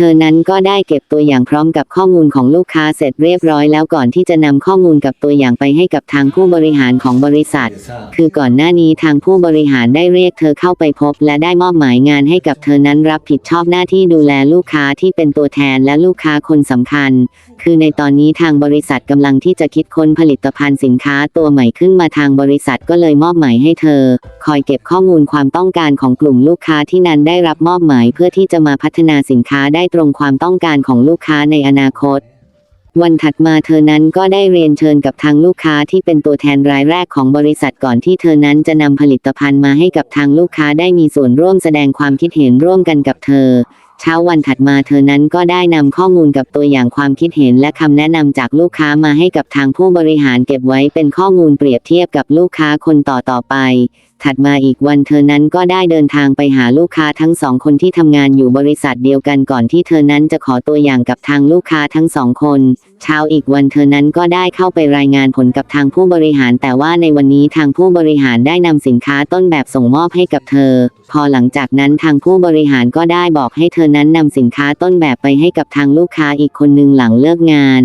ธอนั้นก็ได้เก็บตัวอย่างพร้อมกับข้อมูลของลูกค้าเสร็จเรียบร้อยแล้วก่อนที่จะนำข้อมูลกับตัวอย่างไปให้กับทางผู้บริหารของบริษัท คือก่อนหน้านี้ทางผู้บริหารได้เรียกเธอเข้าไปพบ และได้มอบหมายงานให้กับเธอนั้นรับผิดชอบหน้าที่ดูแลลูกค้าที่เป็นตัวแทนและลูกค้าคนสำคัญ คือในตอนนี้ทางบริษัทกำลังที่จะคิดค้นผลิตภัณฑ์สินค้าตัวใหม่ขึ้นมาทางบริษัทก็เลยมอบหมายให้เธอคอยเก็บข้อมูลความต้องการของกลุ่มลูกค้าที่นั้นได้รับมอบหมายเพื่อที่จะมาพัฒนาสินค้าได้ตรงความต้องการของลูกค้าในอนาคต วันถัดมาเธอนั้นก็ได้เรียนเชิญกับทางลูกค้าที่เป็นตัวแทนรายแรกของบริษัทก่อนที่เธอนั้นจะนำผลิตภัณฑ์มาให้กับทางลูกค้าได้มีส่วนร่วมแสดงความคิดเห็นร่วมกันกับเธอ เช้าวันถัดมาเธอนั้นก็ได้นำข้อมูลกับตัวอย่างความคิดเห็นและคำแนะนำจากลูกค้ามาให้กับทางผู้บริหารเก็บไว้เป็นข้อมูลเปรียบเทียบกับลูกค้าคนต่อต่อไป ถัดมาอีกวันเธอนั้นก็ได้เดินทางไปหาลูกค้าทั้งสองคนที่ทำงานอยู่บริษัทเดียวกันก่อนที่เธอนั้นจะขอตัวอย่างกับทางลูกค้าทั้งสองคน เช้าอีกวันเธอนั้นก็ได้เข้าไปรายงานผลกับทางผู้บริหาร แต่ว่าในวันนี้ทางผู้บริหารได้นำสินค้าต้นแบบส่งมอบให้กับเธอ พอหลังจากนั้นทางผู้บริหารก็ได้บอกให้เธอนั้นนำสินค้าต้นแบบไปให้กับทางลูกค้าอีกคนนึงหลังเลิกงาน